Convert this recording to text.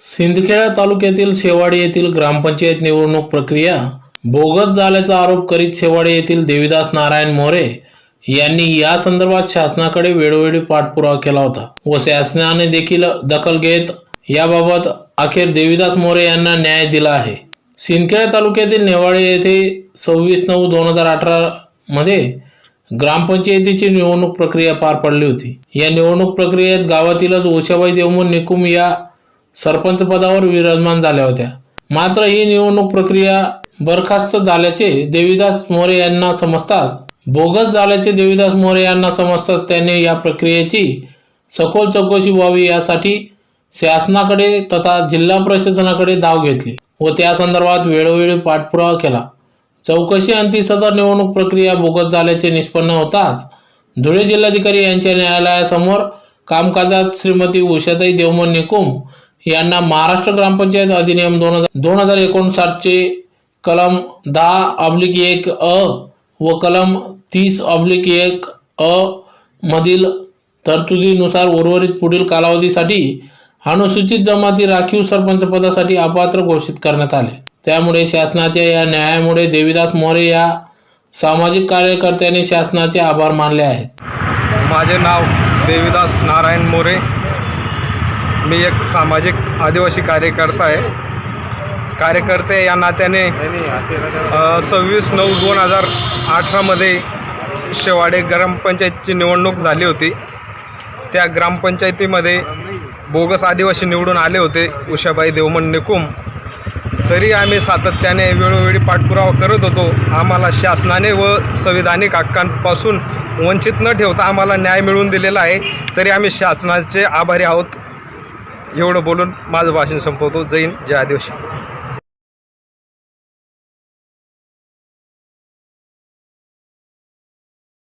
सिंदखेडा तालुक्यातील शेवाडी येथील ग्रामपंचायत निवडणूक प्रक्रिया बोगस झाल्याचा आरोप करीत शेवाडी येथील देविदास नारायण मोरे यांनी या संदर्भात शासनाकडे वेळोवेळी पाठपुरावा केला होता व शासनाने देखील दखल घेत याबाबत अखेर देविदास मोरे यांना न्याय दिला आहे. सिंदखेडा तालुक्यातील नेवाळे येथे सव्वीस नऊ दोन हजार अठरा मध्ये ग्रामपंचायतीची निवडणूक प्रक्रिया पार पडली होती. या निवडणूक प्रक्रियेत गावातीलच उषाबाई देवमन निकुम या सरपंच पदावर विराजमान झाल्या होत्या. मात्र ही निवडणूक प्रक्रिया बरखास्त झाल्याचे देवीदास मोरे यांना समजतात. बोगस झाल्याचे देवीदास मोरे यांना समजताच त्यांनी या प्रक्रियेची सखोल चौकशी व्हावी यासाठी शासनाकडे तथा जिल्हा प्रशासनाकडे धाव घेतली व त्या संदर्भात वेळोवेळी पाठपुरावा केला. चौकशी अंती सदर निवडणूक प्रक्रिया बोगस झाल्याचे निष्पन्न होताच धुळे जिल्हाधिकारी यांच्या न्यायालयासमोर कामकाजात श्रीमती उषाताई देवमन निकुम यांना महाराष्ट्र ग्रामपंचायत अधिनियम दोन हजार दोन हजार एकोणसाठचे कलम दहा ऑब्लिक एक अ व कलम तीस ऑब्लिक एक अ मधील तरतुदीनुसार उर्वरित पुढील कालावधीसाठी अनुसूचित जमाती राखीव सरपंच पदासाठी अपात्र घोषित करण्यात आले. त्यामुळे शासनाच्या या न्यायामुळे देवीदास मोरे या सामाजिक कार्यकर्त्यांनी शासनाचे आभार मानले आहेत. माझे नाव देवीदास नारायण मोरे. मी एक सामाजिक आदिवासी कार्यकर्ता आहे. कार्यकर्ते या नात्याने सव्वीस नऊ दोन हजार अठरामध्ये शेवाडे ग्रामपंचायतची निवडणूक झाली होती. त्या ग्रामपंचायतीमध्ये बोगस आदिवासी निवडून आले होते उषाबाई देवमन निकुम. तरी आम्ही सातत्याने वेळोवेळी पाठपुरावा करत होतो. आम्हाला शासनाने व संविधानिक हक्कांपासून वंचित न ठेवता आम्हाला न्याय मिळवून दिलेला आहे. तरी आम्ही शासनाचे आभारी आहोत. एवढं बोलून माझं भाषण संपवतो. जैन जय आदिवासी.